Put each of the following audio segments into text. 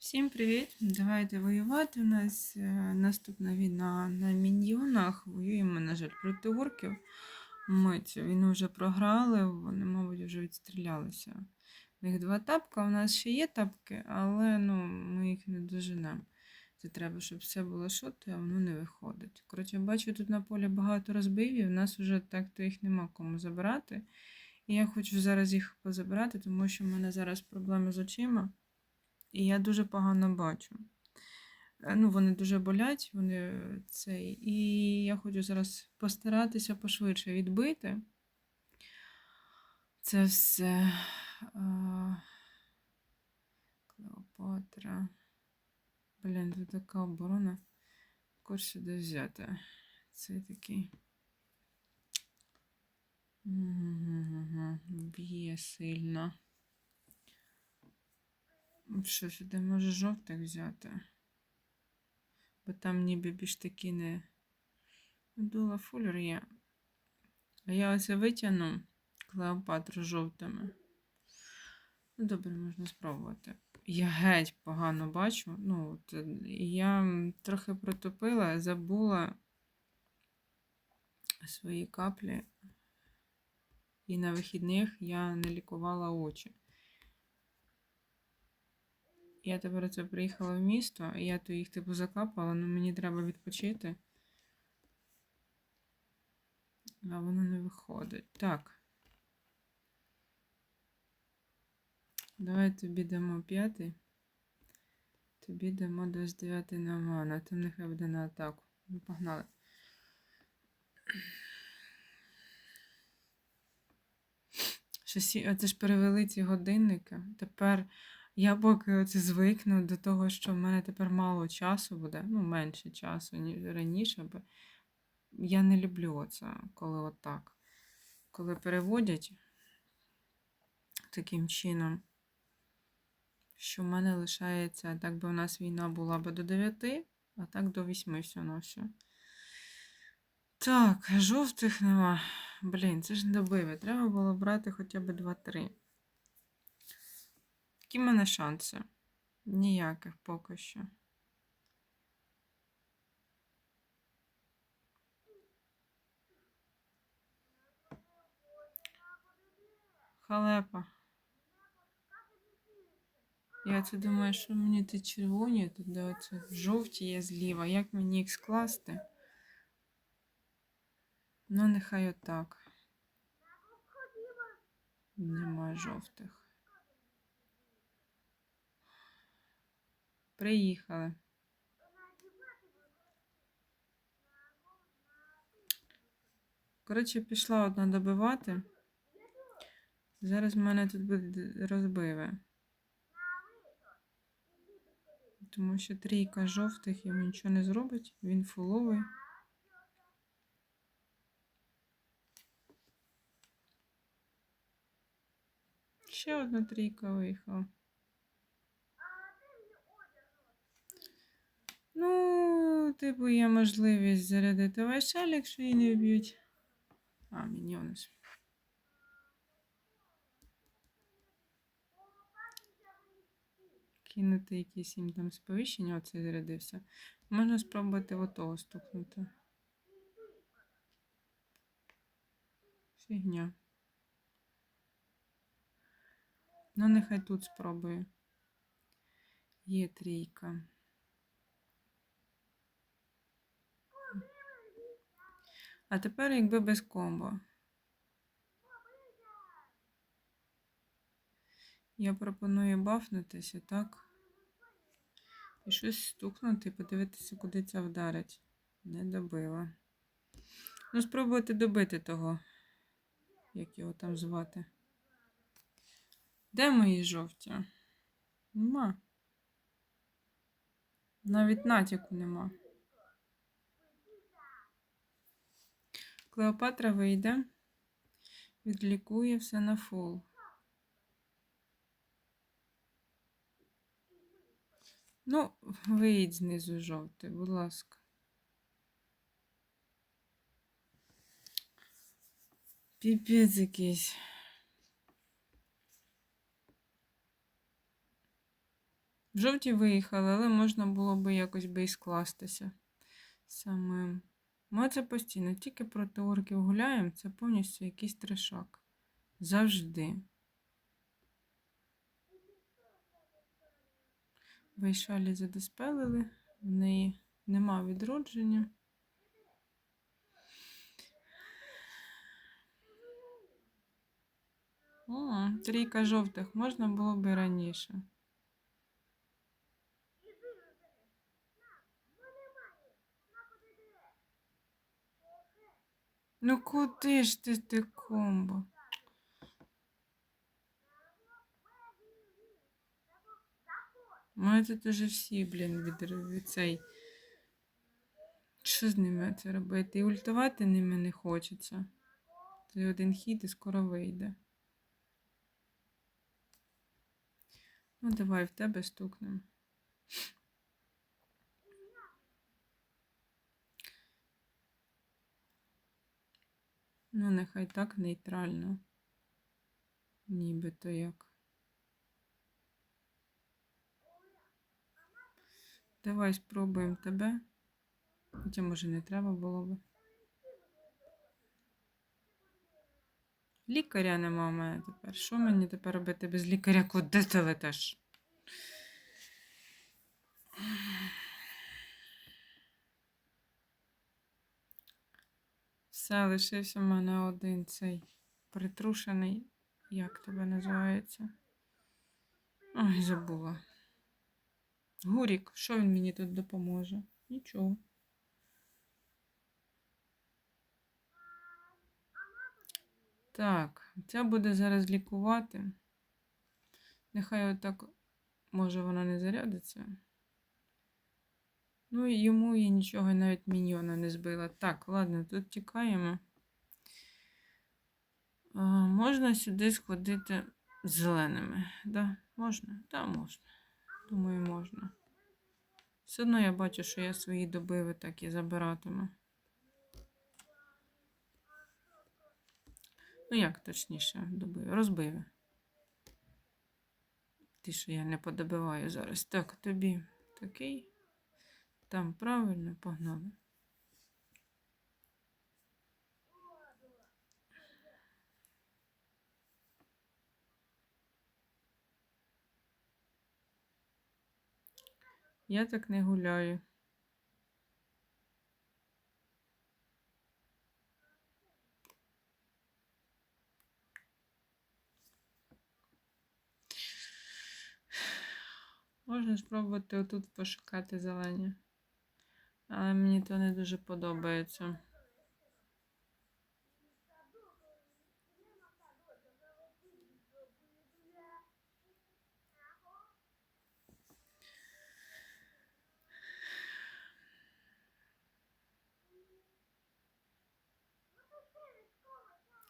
Всім привіт! Давайте воювати. У нас е, наступна війна на міньйонах. Воюємо, на жаль, проти орків. Ми цю війну вже програли, вони, мабуть, вже відстрілялися. У них два тапка, у нас ще є тапки, але ну, ми їх не доженемо. Це треба, щоб все було шото, а воно не виходить. Коротше, бачу, тут на полі багато розбивів, у нас вже так-то їх нема кому забирати. І я хочу зараз їх позабирати, тому що в мене зараз проблеми з очима. І я дуже погано бачу. Е, Ну, вони дуже болять, вони е, цей. І я хочу зараз постаратися пошвидше відбити. Це все. Клеопатра. Блін, тут така оборона. Курс сюди взяти. Це такий. Б'є сильно. Що сюди може жовтих взяти? Бо там ніби більш такі не. Дула фуллер є. А я оце витягну Клеопатру жовтими. Ну, добре, можна спробувати. Я геть погано бачу. Ну, от, е, я трохи протопила, забула свої каплі. І на вихідних я не лікувала очі. Я тепер це приїхала в місто, і я то їх типу закапала, але мені треба відпочити. А воно не виходить. Так. Давай тобі дамо п'ятий. Тобі дамо 29 на мана. Там нехай буде на атаку. Ну, погнали. Щось, і- оце ж перевели ці годинники. Тепер я поки оце звикну до того, що в мене тепер мало часу буде, ну, менше часу, ніж раніше. Бо я не люблю це, коли отак. Коли переводять таким чином, що в мене лишається, так би у нас війна була би до 9, а так до 8 все на все. Так, жовтих нема. Блін, це ж добиве. Треба було брати хоча б 2-3. Які в мене шанси? Ніяких поки що. Халепа. Я це думаю, що мені ті червоні, тут де оце жовті є зліва. Як мені їх скласти? Ну, нехай отак. Нема жовтих. Приїхали. Коротше, пішла одна добивати. Зараз в мене тут буде розбиве. Тому що трійка жовтих йому нічого не зробить. Він фуловий. Ще одна трійка виїхала. Ну, типу, є можливість зарядити вайшаль, якщо її не вб'ють. А, міньйони ж. Кинути якісь їм там сповіщення, оцей зарядився. Можна спробувати отого стукнути. Фігня. Ну, нехай тут спробую. Є трійка. А тепер якби без комбо. Я пропоную бафнутися, так? І щось стукнути, подивитися, куди ця вдарить. Не добила. Ну, спробувати добити того, як його там звати. Де мої жовті? Нема. Навіть натяку нема. Клеопатра вийде, відлікує все на фул. Ну, виїдь знизу жовтий, будь ласка. Піпець якийсь. В жовті виїхали, але можна було би якось би і скластися самим. Ми це постійно, тільки проти орків гуляємо, це повністю якийсь трешак. Завжди. Вайшалі задиспелили, в неї нема відродження. О, трійка жовтих можна було б і раніше. Ну куди ж ти ти комбо? Ми тут уже всі, блін, від, цей. Що з ними це робити? І ультувати ними не хочеться. Це один хід і скоро вийде. Ну, давай в тебе стукнемо. Ну, нехай так нейтрально. Нібито як. Давай спробуємо тебе. Хоча, може, не треба було би. Лікаря нема у мене тепер. Що мені тепер робити без лікаря? Куди ти летиш? Все, лишився в мене один цей притрушений. Як тебе називається? Ой, забула. Гурік, що він мені тут допоможе? Нічого. Так, ця буде зараз лікувати. Нехай отак, може, вона не зарядиться. Ну, і йому я нічого навіть міньйона не збила. Так, ладно, тут тікаємо. А, можна сюди сходити зеленими. Да, можна? Так, можна. Думаю, можна. Все одно я бачу, що я свої добиви так і забиратиму. Ну, як точніше, добиви? Розбиви. Ті, що я не подобиваю зараз. Так, тобі такий. Там правильно погнали. Я так не гуляю. Можна спробувати отут пошукати зелені. Але мені то не дуже подобається.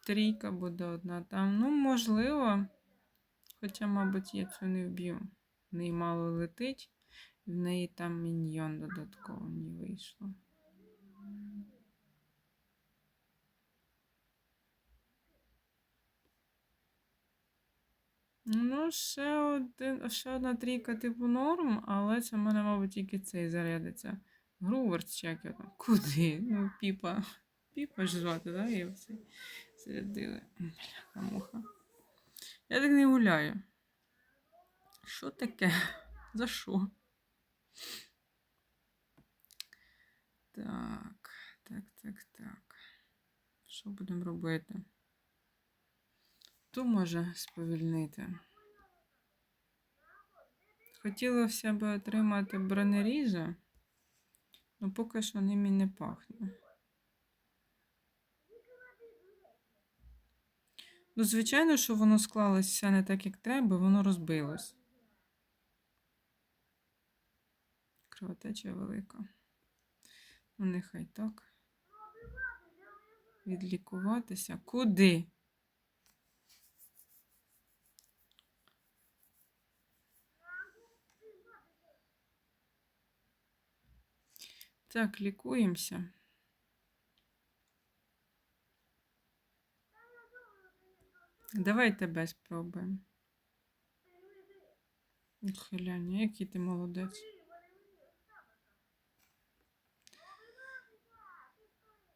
Трійка буде одна там. Ну, можливо. Хоча, мабуть, я цю не вб'ю. Неї мало летить, в неї там міньйон додатково не вийшло. Ну, ще, один, ще одна трійка типу норм, але це в мене, мабуть, тільки цей зарядиться. Груверс чи як його там. Куди? Ну, піпа. Піпа ж звати, да? Я все зарядили. Бляха муха. Я так не гуляю. Що таке? За що? Так, так, так, так. Що будемо робити? Ту може сповільнити. Хотіла в себе отримати бронеріза, але поки що ним і не пахне. Ну, звичайно, що воно склалось все не так, як треба, воно розбилось. Кровотеча велика. Ну, нехай так. Відлікуватися. Куди? Так, лікуємося. Давай тебе спробуємо. Хиляння, який ти молодець.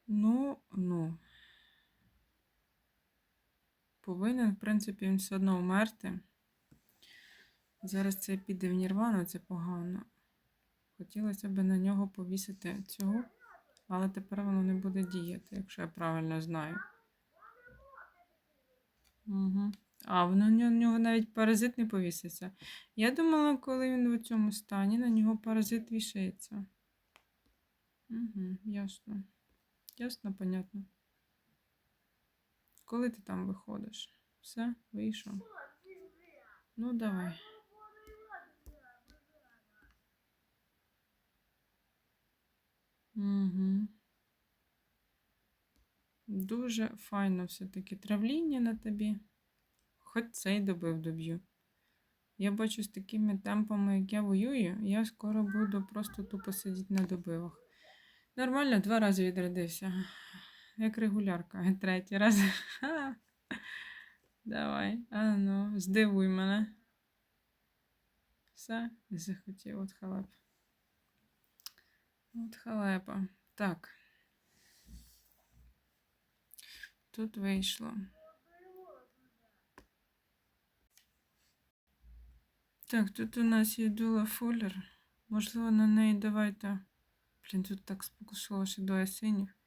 Ну, ну. Повинен, в принципі, він все одно вмерти. Зараз це піде в Нірвану, це погано. Хотілося б на нього повісити цього, але тепер воно не буде діяти, якщо я правильно знаю. Угу. А, воно на нього навіть паразит не повіситься. Я думала, коли він в цьому стані, на нього паразит вішається. Угу, ясно. Ясно, понятно. Коли ти там виходиш? Все, вийшов. Ну, давай. Угу. Дуже файно все-таки травління на тобі. Хоч цей добив доб'ю. Я бачу з такими темпами, як я воюю, я скоро буду просто тупо сидіти на добивах. Нормально, два рази відрядився. Як регулярка. Третій раз. Давай, а ну, здивуй мене. Все, захотів, от халеп. От халепа. Так. Тут вийшло. Так, тут у нас є дула фуллер. Можливо, на неї давайте. Блін, тут так спокусило, що двоє синіх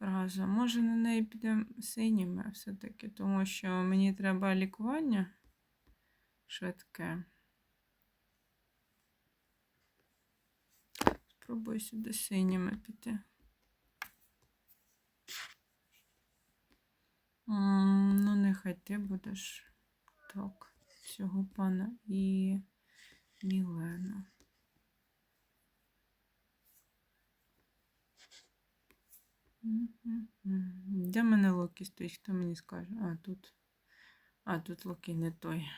разом. Може, на неї підемо синіми все-таки, тому що мені треба лікування швидке. Спробую сюди синіми піти. Ну, нехай ти будеш так, цього пана і Мілену. Де мене Локі стоїть? Хто мені скаже? А, тут. А, тут Локі не той.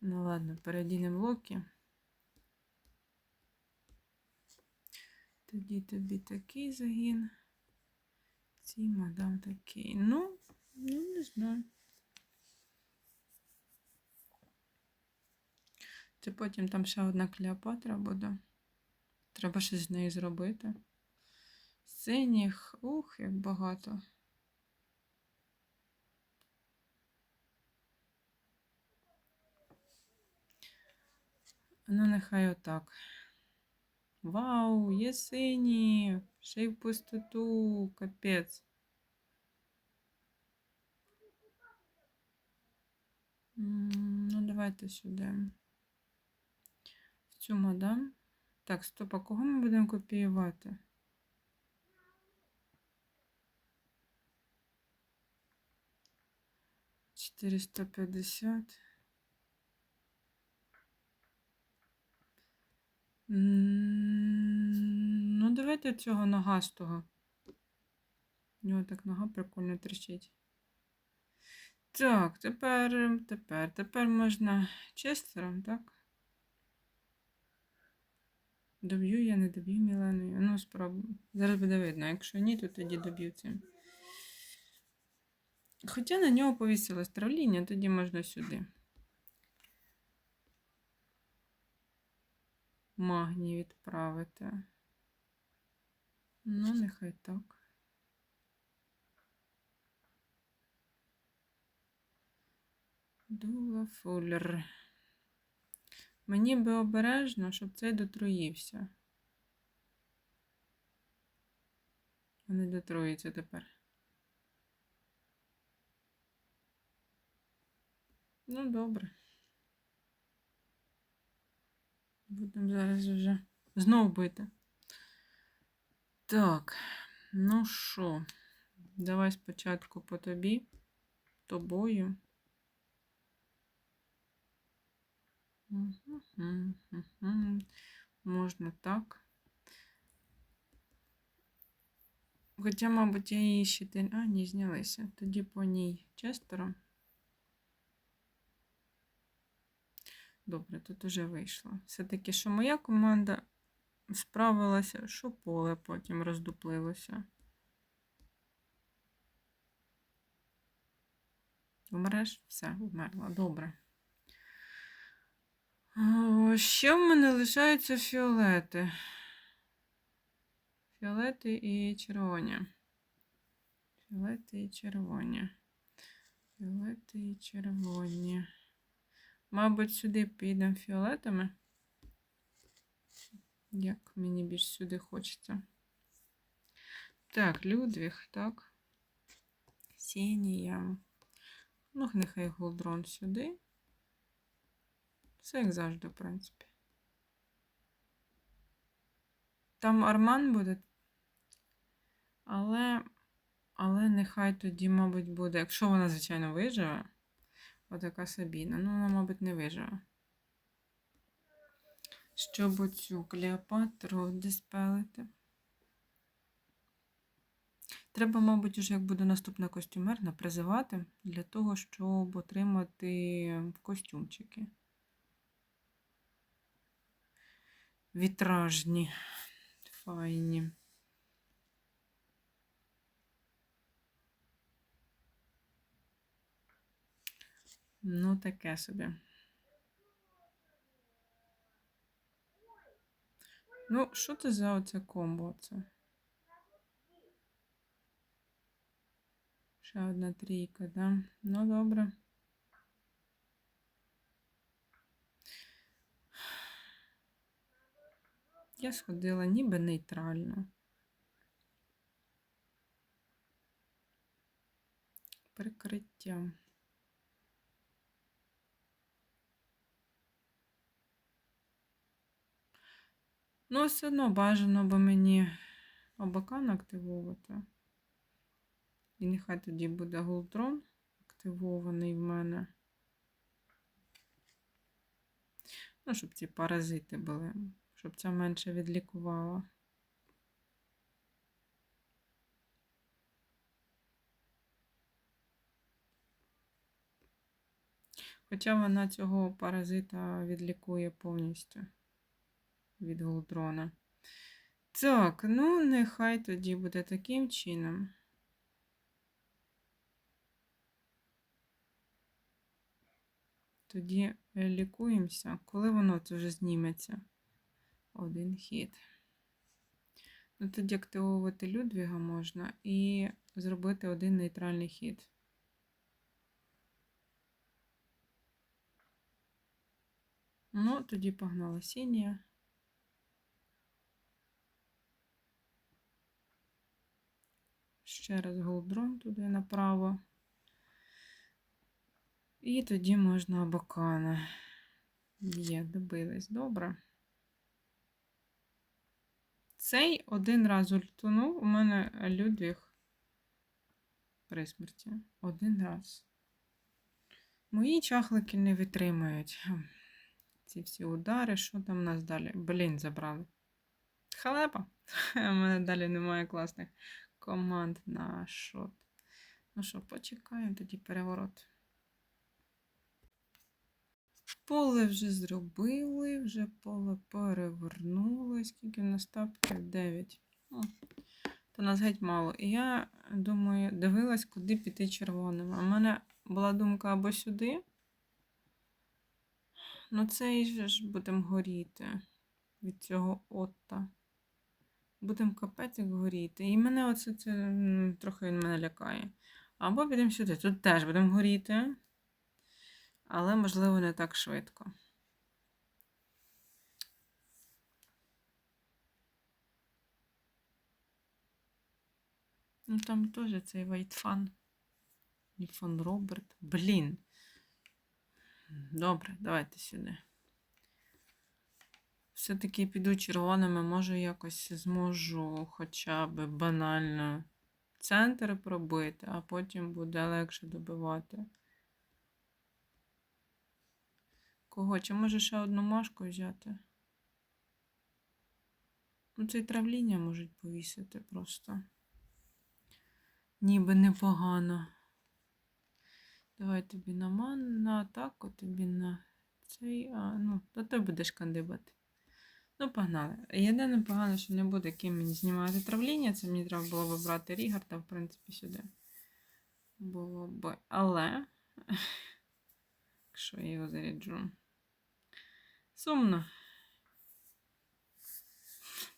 Ну ладно, передінемо Локі. Тоді тобі такий загін. Цій мадам такий. Ну, ну не знаю. Це потім там ще одна Клеопатра буде. Треба щось з нею зробити. Синіх, ух, як багато. Ну, нехай отак. Вау, є сині, ще й в пустоту, капець. Ну, давайте сюди. В цю мадам. Так, стоп, а кого ми будемо копіювати? Четыреста пятьдесят. М, Ну, давайте цього ногастого. У нього так нога прикольно тріщить. Так, тепер, тепер, тепер можна честером, так? Доб'ю я, не доб'ю Міланою. Ну, спробую. Зараз буде видно. Якщо ні, то тоді доб'ю цим. Хоча на нього повісилось травління, тоді можна сюди. Магній відправити. Ну, нехай так. Дула фуллер. Мені би обережно, щоб цей дотруївся. Не дотруїться тепер. Ну, добре. Будемо зараз вже знову бити. Так, ну що, давай спочатку по тобі, тобою. Можна так. Хоча, мабуть, я її ще. А, ні, знялися. Тоді по ній честером. Добре, тут уже вийшло. Все-таки, що моя команда справилася, що поле потім роздуплилося. Вмреш? Все, вмерла. Добре. О, ще в мене лишаються фіолети. Фіолети і червоні. Фіолети і червоні. Фіолети і червоні. Мабуть, сюди підемо фіолетами. Як мені більш сюди хочеться. Так, Людвіг, так. Сінія. Ну, нехай голдрон сюди. Все як завжди, в принципі. Там Арман буде. Але, але нехай тоді, мабуть, буде, якщо вона, звичайно, виживе. Отака Сабіна. Ну, вона, мабуть, не виживе. Щоб оцю Клеопатру диспелити. Треба, мабуть, уже як буде наступна костюмерна, призивати для того, щоб отримати костюмчики. Вітражні, файні. Ну, таке собі. Ну, що це за оце комбо? Це? Ще одна трійка, да? Ну, добре. Я сходила ніби нейтрально. Прикриття. Ну, все одно бажано би мені обакан активовувати. І нехай тоді буде голдрон активований в мене. Ну, щоб ці паразити були, щоб ця менше відлікувала. Хоча вона цього паразита відлікує повністю від голдрона. Так, ну, нехай тоді буде таким чином. Тоді лікуємося, коли воно вже зніметься. Один хід. Ну, тоді активовувати Людвіга можна і зробити один нейтральний хід. Ну, тоді погнала сінія. Ще раз голдрон туди направо. І тоді можна абакана. Є, добились, добре. Цей один раз ультунув, у мене Людвіг при смерті. Один раз. Мої чахлики не витримають. Ці всі удари, що там у нас далі? Блін, забрали. Халепа. У мене далі немає класних команд на шот. Ну що, почекаємо тоді переворот. Поле вже зробили, вже поле перевернули. Скільки в нас тапків? 9. О, то нас геть мало. І я думаю, дивилась, куди піти червоним. А в мене була думка або сюди. Ну, цей же ж будемо горіти від цього отта. Будемо капець горіти. І мене оце це трохи він мене лякає. Або підемо сюди. Тут теж будемо горіти. Але, можливо, не так швидко. Ну, там теж цей Вайтфан. І фон Роберт. Блін. Добре, давайте сюди. Все-таки піду червоними, може якось зможу хоча б банально центр пробити, а потім буде легше добивати. Кого? Чи може ще одну машку взяти? Ну, це і травління можуть повісити просто. Ніби непогано. Давай тобі на ман, на атаку, тобі на цей, а, ну, то ти будеш кандибати. Ну, погнали. Єдине погано, що не буде ким мені знімати травління. Це мені треба було вибрати Рігарда, в принципі, сюди. Було б. Але, якщо я його заряджу. Сумно.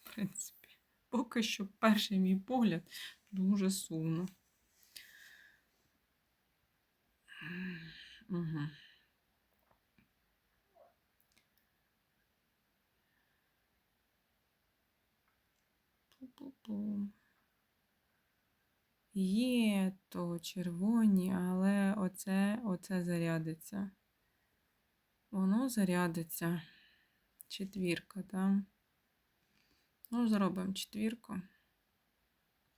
В принципі, поки що перший мій погляд дуже сумно. Угу. Є то червоні, але оце, оце зарядиться. Воно зарядиться. Четвірка, там. Ну, зробимо четвірку.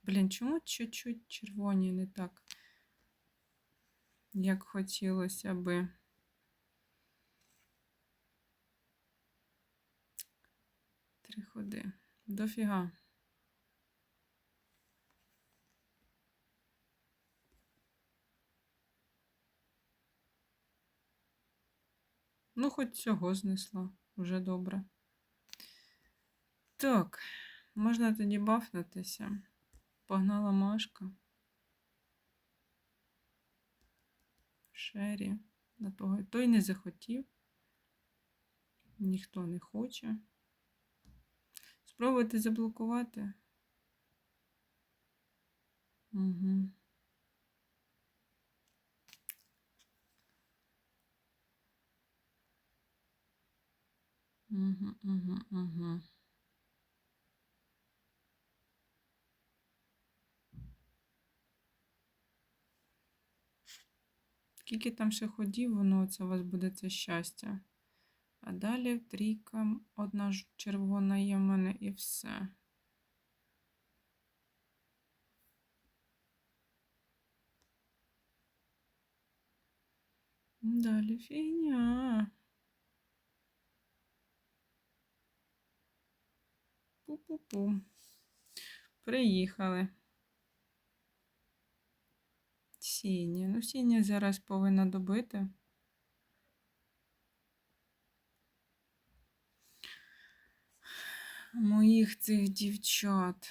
Блін, чому чуть-чуть червоні не так, як хотілося би. Три ходи. Дофіга. Ну, хоч цього знесла. Вже добре. Так, можна тоді бафнутися. Погнала Машка. Шері. На того. Той не захотів. Ніхто не хоче. Спробуйте заблокувати. Угу. Скільки там ще ходів, воно це у вас буде це щастя. А далі трійка, одна ж червона є в мене і все. Далі фігня. Пу-пу-пу. Приїхали. Сіня. Ну, сіня зараз повинна добити. Моїх цих дівчат.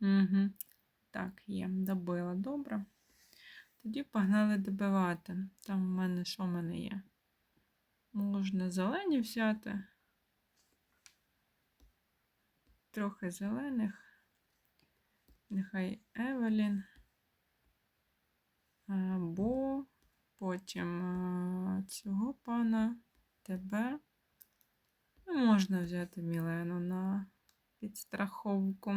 Угу. Так, є, добила, добре. Тоді погнали добивати. Там в мене що в мене є? Можна зелені взяти. Трохи зелених. Нехай Евелін. Або потім цього пана тебе. Ну, можна взяти Мілену на підстраховку.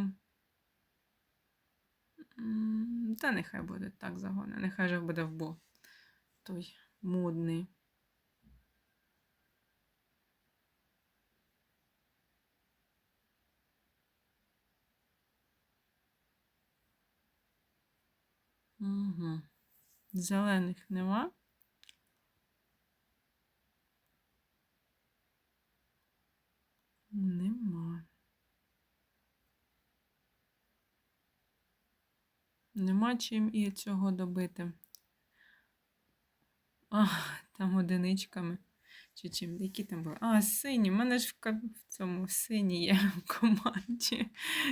Та нехай буде так загони. Нехай же буде в бо той модний. Угу. Зелених нема. Нема. Нема чим і цього добити. А, там одиничками. Чи чим? Які там були? А, сині. У мене ж в, в цьому синій є в команді.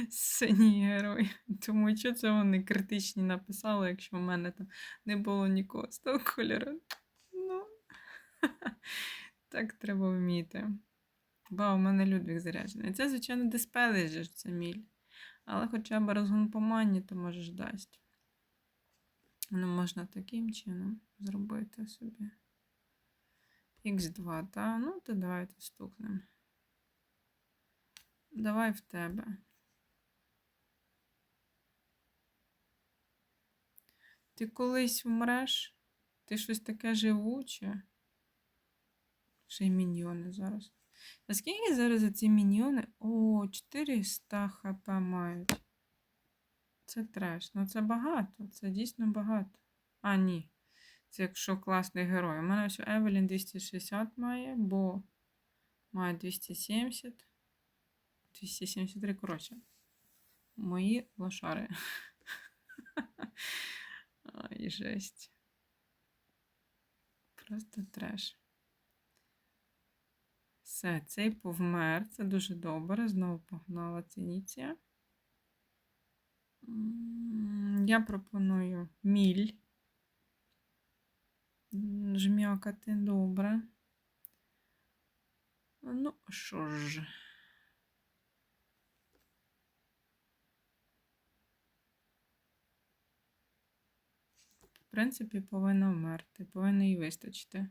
Синій герой. Тому що це вони критичні написали, якщо в мене там не було нікого з того кольору. Ну, так треба вміти. Ба, у мене Людвіг заряджений. Це, звичайно, диспелей же це міль. Але хоча б розгон по мані, то можеш дасть. Ну, можна таким чином зробити собі. Х2, так? Ну, то давайте стукнемо. Давай в тебе. Ти колись вмреш? Ти щось таке живуче? Ще й міньйони зараз. А скільки зараз ці міньйони? О, 400 хп мають. Це треш. Ну це багато. Це дійсно багато. А, ні. Це якщо класний герой. У мене ось Евелін 260 має, бо має 270. 273, коротше. Мої лошари. Ай, жесть. Просто треш. Все, цей повмер. Це дуже добре. Знову погнала цініція. Я пропоную міль. Жмякати, добре. Ну, що ж. В принципі, повинна вмерти, повинно їй вистачити.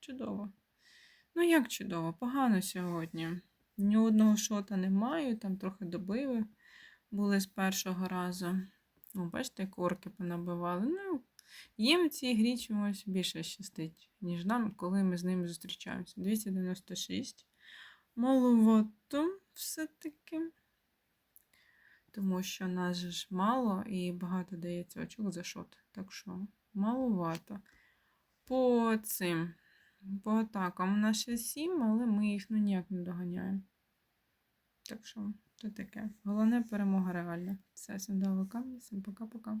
Чудово. Ну, як чудово, погано сьогодні. Ні одного шота не маю, там трохи добиви були з першого разу. О, бачите, як орки понабивали. Ну, їм в цій грі чомусь більше щастить, ніж нам, коли ми з ними зустрічаємося. 296. Маловато все-таки. Тому що нас же ж мало і багато дається очок за шот. Так що маловато. По цим. По атакам у нас ще 7, але ми їх ну, ніяк не доганяємо. Так що, це таке. Головне перемога реальна. Все, всім дала камні, всім пока-пока.